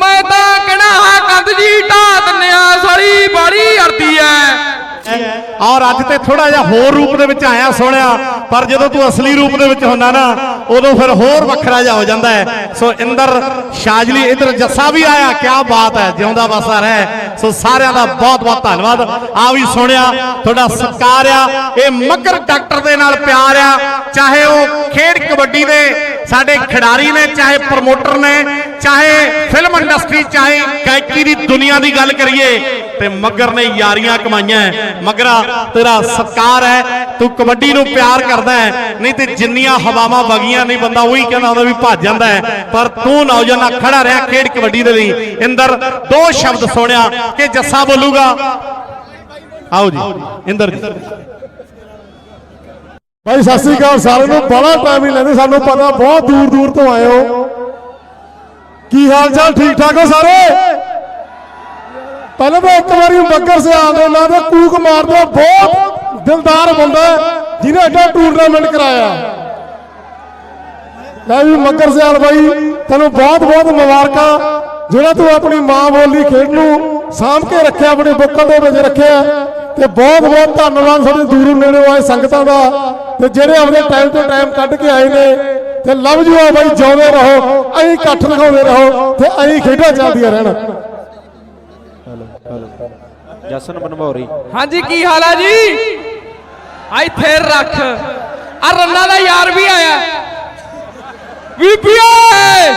ਮੈਂ ਤਾਂ ਕਹਿਣਾ ਹਾਂ, ਕੰਧ ਜੀ ਢਾ ਦਿੰਨੇ ਆ ਬਾੜੀ ਅੜਦੀ ਐ। ਔਰ ਅੱਜ ਤੇ ਥੋੜਾ ਜਿਹਾ ਹੋਰ ਰੂਪ ਦੇ ਵਿੱਚ ਆਇਆ ਸੋਹਣਿਆ, ਪਰ ਜਦੋਂ ਤੂੰ ਅਸਲੀ ਰੂਪ ਦੇ ਵਿੱਚ ਹੁੰਦਾ ਨਾ, ਉਦੋਂ ਫਿਰ ਹੋਰ ਵੱਖਰਾ ਜਿਹਾ ਹੋ ਜਾਂਦਾ ਹੈ ਸੋ ਇੰਦਰ ਸ਼ਾਜਲੀ, ਇਧਰ ਜੱਸਾ ਵੀ ਆਇਆ ਕੀ ਬਾਤ ਹੈ ਜਿਉਂਦਾ ਵਸਾ ਰਹਿ। ਸੋ ਸਾਰਿਆਂ ਦਾ ਬਹੁਤ ਬਹੁਤ ਧੰਨਵਾਦ। ਆ ਵੀ ਸੁਣਿਆ ਤੁਹਾਡਾ ਸਤਿਕਾਰ ਆ। ਇਹ ਮਗਰ ਡਾਕਟਰ ਦੇ ਨਾਲ ਪਿਆਰ ਆ। ਚਾਹੇ ਉਹ ਖੇਡ ਕਬੱਡੀ ਦੇ ਸਾਡੇ ਖਿਡਾਰੀ ਨੇ, ਚਾਹੇ ਪ੍ਰਮੋਟਰ ਨੇ ਚਾਹੇ ਫਿਲਮ ਇੰਡਸਟਰੀ ਚਾਹੇ ਗਾਇਕੀ ਦੀ ਦੁਨੀਆ ਦੀ ਗੱਲ ਕਰੀਏ, ਤੇ ਮਗਰ ਨੇ ਯਾਰੀਆਂ ਕਮਾਈਆਂ ਮਗਰਾ, ਤੇਰਾ ਸਤਕਾਰ ਹੈ, ਤੂੰ ਕਬੱਡੀ ਨੂੰ ਪਿਆਰ ਕਰਦਾ ਹੈ। ਨਹੀਂ ਤੇ ਜਿੰਨੀਆਂ ਹਵਾਵਾਂ ਵਗੀਆਂ ਨਹੀਂ ਬੰਦਾ ਉਹੀ ਕਹਿੰਦਾ ਹੁੰਦਾ ਵੀ ਭੱਜ ਜਾਂਦਾ ਹੈ। ਪਰ ਤੂੰ ਨੌਜਵਾਨਾ ਖੜਾ ਰਿਹਾ ਖੇਡ ਕਬੱਡੀ ਦੇ ਲਈ। ਇੰਦਰ, ਦੋ ਸ਼ਬਦ ਸੁਣਿਆ ਕਿ ਜੱਸਾ ਬੋਲੂਗਾ? ਆਓ ਜੀ, ਇੰਦਰ ਜੀ। ਭਾਈ, ਸਤਿ ਸ੍ਰੀ ਅਕਾਲ ਸਾਰਿਆਂ ਨੂੰ। ਬੜਾ ਟਾਈਮ ਹੀ ਲੈਂਦੇ। ਸਾਨੂੰ ਪਤਾ ਬਹੁਤ ਦੂਰ ਦੂਰ ਤੋਂ ਆਏ ਹੋ। ਕੀ ਹਾਲ ਚਾਲ? ਠੀਕ ਠਾਕ ਹੋ ਸਾਰੇ? ਪਹਿਲਾਂ ਤਾਂ ਇੱਕ ਵਾਰੀ ਮੱਗਰ ਸਿਆਲ ਦੇ ਨਾਂ ਤੇ ਕੂਕ ਮਾਰਦਾ ਬਹੁਤ ਦਿਲਦਾਰ ਬੰਦਾ ਜਿਹਨੇ ਐਡਾ ਟੂਰਨਾਮੈਂਟ ਕਰਾਇਆ। ਲੈ ਵੀ ਮੱਗਰ ਸਿਆਲ ਬਾਈ, ਤੈਨੂੰ ਬਹੁਤ ਬਹੁਤ ਮੁਬਾਰਕਾਂ, ਜਿਹੜਾ ਤੂੰ ਆਪਣੀ ਮਾਂ ਬੋਲੀ ਖੇਡ ਨੂੰ ਸਾਂਭ ਕੇ ਰੱਖਿਆ, ਆਪਣੇ ਬੁੱਕਲ ਦੇ ਵਿੱਚ ਰੱਖਿਆ। ਤੇ ਬਹੁਤ ਬਹੁਤ ਧੰਨਵਾਦ ਸਾਡੇ ਦੂਰੋਂ ਨੇੜੇ ਆਏ ਸੰਗਤਾਂ ਦਾ। ਤੇ ਜਿਹੜੇ ਆਪਣੇ ਟਾਈਮ ਤੋਂ ਟਾਈਮ ਕੱਢ ਕੇ ਆਏ ਨੇ ਤੇ ਲਵ ਜੂ ਆ ਬਾਈ ਜਿਉਂਦੇ ਰਹੋ ਐਂ ਇਕੱਠ ਲਗਾਉਂਦੇ ਰਹੋ ਤੇ ਐਂ ਖੇਡਾਂ ਚੱਲਦੀਆਂ ਰਹਿਣ। ਜਸਨ ਬਨਭੌਰੀ ਹਾਂਜੀ ਕੀ ਹਾਲ ਆ ਜੀ? ਆ ਇੱਥੇ ਰੱਖ। ਆ ਰੰਨਾ ਦਾ ਯਾਰ ਵੀ ਆਇਆ। ਬੀਬੀਏ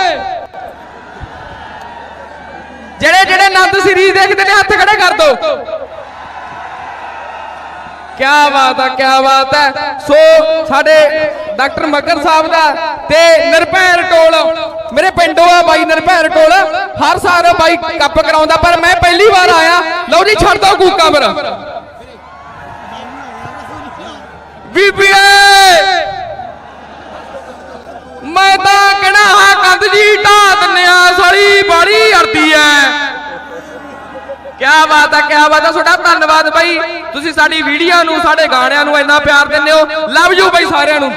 ਜਿਹੜੇ ਜਿਹੜੇ ਨੰਦ ਸੀਰੀਜ਼ ਦੇਖਦੇ ਨੇ ਹੱਥ ਖੜੇ ਕਰ ਦੋ। ਕੀ ਬਾਤ ਹੈ ਕੀ ਬਾਤ ਹੈ ਸੋ ਸਾਡੇ ਡਾਕਟਰ ਮੱਗਰ ਸਾਹਿਬ ਦਾ ਤੇ ਨਿਰਭੈਰ ਟੋਲ। ਮੇਰੇ ਪਿੰਡੋਂ ਆ ਬਾਈ ਨਿਰਭੈਰ ਟੋਲ। ਹਰ ਸਾਲ ਬਾਈ ਕੱਪ ਕਰਾਉਂਦਾ, ਪਰ ਮੈਂ ਪਹਿਲੀ ਵਾਰ ਆਇਆ। ਲਓ ਜੀ, ਛੱਡ ਦੋ ਕੂਕਾ ਮੇਰਾ ਬੀਬੀਏ! ਮੈਂ ਤਾਂ ਕਹਿਣਾ ਹਾਂ, ਕੰਧ ਜੀ ਢਾ ਦਿੰਨੇ ਸਾਲੀ ਬਾੜੀ ਅੜਦੀ ਐ। ਕਿਆ ਬਾਤ ਹੈ ਕਿਆ ਬਾਤ ਹੈ ਤੁਹਾਡਾ ਧੰਨਵਾਦ ਬਾਈ। ਤੁਸੀਂ ਸਾਡੀ ਵੀਡੀਓ ਨੂੰ, ਸਾਡੇ ਗਾਣਿਆਂ ਨੂੰ ਇੰਨਾ ਪਿਆਰ ਦਿੰਦੇ ਹੋ। ਲਵ ਯੂ ਬਾਈ ਸਾਰਿਆਂ ਨੂੰ।